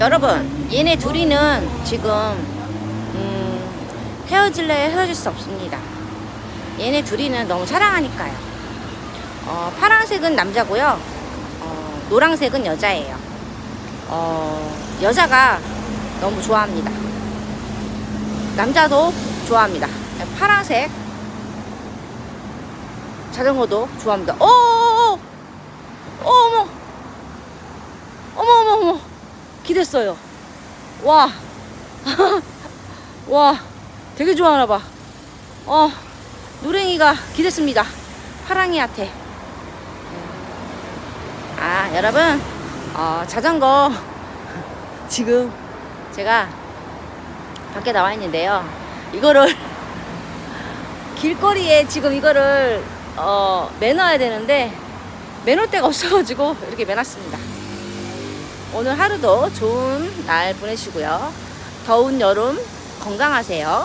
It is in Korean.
여러분, 얘네 둘이는 지금 음, 헤어질래 헤어질 수 없습니다. 얘네 둘이는 너무 사랑하니까요. 어, 파란색은 남자고요. 어, 노란색은 여자예요. 어, 여자가 너무 좋아합니다. 남자도 좋아합니다. 파란색 자전거도 좋아합니다. 어, 어, 어, 어머, 어머, 어머, 어머, 기댔어요. 와, 와, 되게 좋아하나 봐. 어, 노랭이가 기댔습니다. 파랑이한테. 아, 여러분, 어, 자전거 지금 제가 밖에 나와 있는데요. 이거를 길거리에 지금 이거를 어, 매놔야 되는데 매놓을 데가 없어가지고 이렇게 매놨습니다. 오늘 하루도 좋은 날 보내시고요. 더운 여름 건강하세요.